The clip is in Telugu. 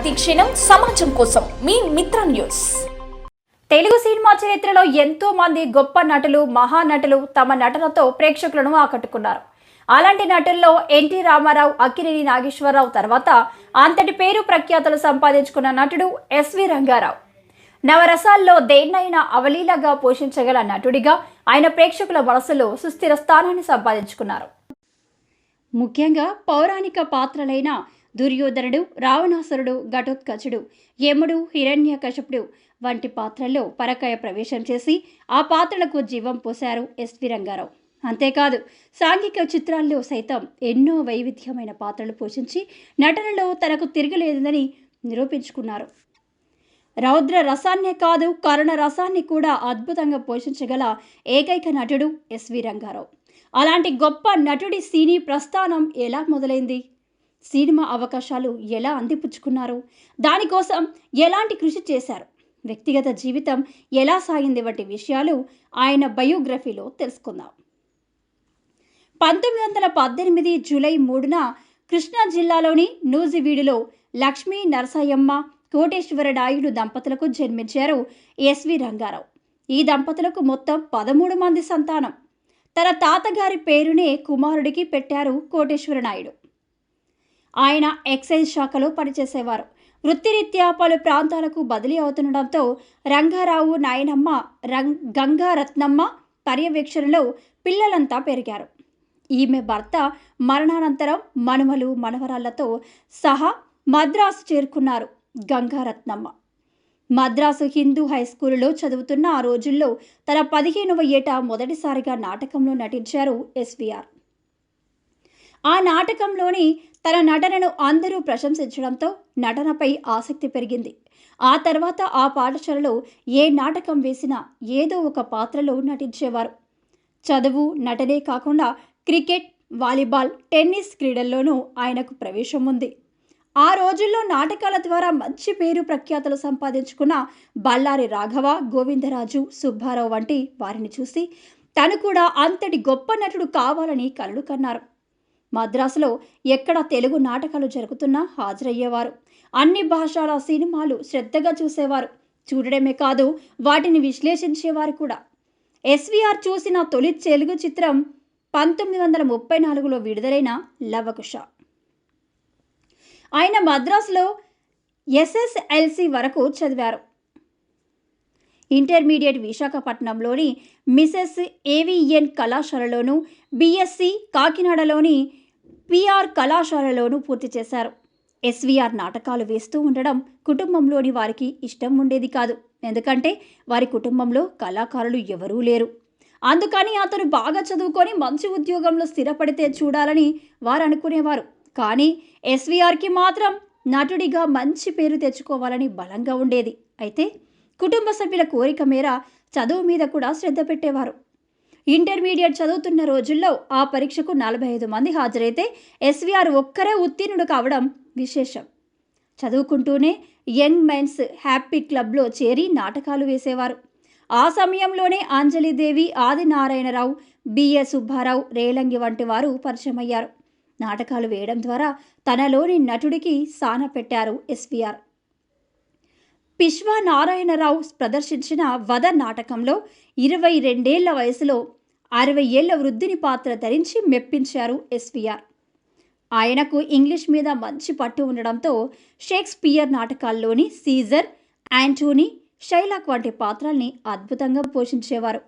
ప్రతిక్షణం సమాజం కోసం మీ మిత్ర న్యూస్. తెలుగు సినిమా చరిత్రలో ఎంతో మంది గొప్ప నటులు మహానటులు తమ నటనతో ప్రేక్షకులను ఆకట్టుకున్నారు. అలాంటి నటుల్లో ఎన్టీ రామారావు అక్కినేని నాగేశ్వరరావు తర్వాత అంతటి పేరు ప్రఖ్యాతలు సంపాదించుకున్న నటుడు ఎస్వి రంగారావు. నవరసాల్లో దేన్నైనా అవలీలగా పోషించగల నటుడిగా ఆయన ప్రేక్షకుల మనసులో సుస్థిర స్థానాన్ని సంపాదించుకున్నారు. ముఖ్యంగా పౌరాణిక పాత్రలైన దుర్యోధనుడు రావణాసురుడు ఘటోత్కచుడు యముడు హిరణ్యకశపుడు వంటి పాత్రల్లో పరకాయ ప్రవేశం చేసి ఆ పాత్రలకు జీవం పోశారు ఎస్వి రంగారావు. అంతేకాదు సాంఘిక చిత్రాల్లో సైతం ఎన్నో వైవిధ్యమైన పాత్రలు పోషించి నటనలో తనకు తిరగలేదని నిరూపించుకున్నారు. రౌద్ర రసాన్నే కాదు కరుణ రసాన్ని కూడా అద్భుతంగా పోషించగల ఏకైక నటుడు ఎస్వి రంగారావు. అలాంటి గొప్ప నటుడి సినీ ప్రస్థానం ఎలా మొదలైంది? సినిమా అవకాశాలు ఎలా అందిపుచ్చుకున్నారు? దానికోసం ఎలాంటి కృషి చేశారు? వ్యక్తిగత జీవితం ఎలా సాగింది వంటి విషయాలు ఆయన బయోగ్రఫీలో తెలుసుకుందాం. పంతొమ్మిది వందల పద్దెనిమిది జూలై మూడున కృష్ణా జిల్లాలోని నూజివీడులో లక్ష్మీ నరసయ్యమ్మ కోటేశ్వర నాయుడు దంపతులకు జన్మించారు ఎస్వి రంగారావు. ఈ దంపతులకు మొత్తం పదమూడు మంది సంతానం. తన తాతగారి పేరునే కుమారుడికి పెట్టారు కోటేశ్వర నాయుడు. ఆయన ఎక్సైజ్ శాఖలో పనిచేసేవారు. వృత్తిరీత్యా పలు ప్రాంతాలకు బదిలీ అవుతుండడంతో రంగారావు నాయనమ్మ రంగ్ గంగారత్నమ్మ పర్యవేక్షణలో పిల్లలంతా పెరిగారు. ఈమె భర్త మరణానంతరం మనుమలు మనవరాళ్ళతో సహా మద్రాసు చేరుకున్నారు గంగారత్నమ్మ. మద్రాసు హిందూ హై స్కూలులో చదువుతున్న ఆ రోజుల్లో తన పదిహేనవ ఏట మొదటిసారిగా నాటకంలో నటించారు ఎస్వీఆర్. ఆ నాటకంలోని తన నటనను అందరూ ప్రశంసించడంతో నటనపై ఆసక్తి పెరిగింది. ఆ తర్వాత ఆ పాఠశాలలో ఏ నాటకం వేసినా ఏదో ఒక పాత్రలో నటించేవారు. చదువు నటనే కాకుండా క్రికెట్ వాలీబాల్ టెన్నిస్ క్రీడల్లోనూ ఆయనకు ప్రవేశం ఉంది. ఆ రోజుల్లో నాటకాల ద్వారా మంచి పేరు ప్రఖ్యాతలు సంపాదించుకున్న బళ్ళారి రాఘవ గోవిందరాజు సుబ్బారావు వంటి వారిని చూసి తను కూడా అంతటి గొప్ప నటుడు కావాలని కలలు కన్నారు. మద్రాసులో ఎక్కడ తెలుగు నాటకాలు జరుగుతున్నా హాజరయ్యేవారు. అన్ని భాషల సినిమాలు శ్రద్ధగా చూసేవారు. చూడడమే కాదు వాటిని విశ్లేషించేవారు కూడా. ఎస్వీఆర్ చూసిన తొలి తెలుగు చిత్రం పంతొమ్మిది వందల ముప్పై నాలుగులో విడుదలైన లవకుశ. ఆయన మద్రాసులో ఎస్ఎస్ఎల్సి వరకు చదివారు. ఇంటర్మీడియట్ విశాఖపట్నంలోని మిసెస్ ఏవిఎన్ కళాశాలలోను బిఎస్సి కాకినాడలోని పిఆర్ కళాశాలలోనూ పూర్తి చేశారు. ఎస్వీఆర్ నాటకాలు వేస్తూ ఉండడం కుటుంబంలోని వారికి ఇష్టం ఉండేది కాదు. ఎందుకంటే వారి కుటుంబంలో కళాకారులు ఎవరూ లేరు. అందుకని అతను బాగా చదువుకొని మంచి ఉద్యోగంలో స్థిరపడితే చూడాలని వారు అనుకునేవారు. కానీ ఎస్వీఆర్కి మాత్రం నటుడిగా మంచి పేరు తెచ్చుకోవాలని బలంగా ఉండేది. అయితే కుటుంబ సభ్యుల కోరిక మేర చదువు మీద కూడా శ్రద్ధ పెట్టేవారు. ఇంటర్మీడియట్ చదువుతున్న రోజుల్లో ఆ పరీక్షకు నలభై ఐదు మంది హాజరైతే ఎస్వీఆర్ ఒక్కరే ఉత్తీర్ణుడు కావడం విశేషం. చదువుకుంటూనే యంగ్ మెన్స్ హ్యాపీ క్లబ్లో చేరి నాటకాలు వేసేవారు. ఆ సమయంలోనే అంజలిదేవి ఆదినారాయణరావు బిఏ సుబ్బారావు రేలంగి వంటి వారు పరిచయమయ్యారు. నాటకాలు వేయడం ద్వారా తనలోని నటుడికి సాన పెట్టారు ఎస్వీఆర్. పిశ్వా నారాయణరావు ప్రదర్శించిన వద నాటకంలో ఇరవై రెండేళ్ళ వయసులో అరవై ఏళ్ళ వృద్ధిని పాత్ర ధరించి మెప్పించారు ఎస్వీఆర్. ఆయనకు ఇంగ్లీష్ మీద మంచి పట్టు ఉండడంతో షేక్స్పియర్ నాటకాల్లోని సీజర్ యాంటోనీ షైలాక్ వంటి పాత్రల్ని అద్భుతంగా పోషించేవారు.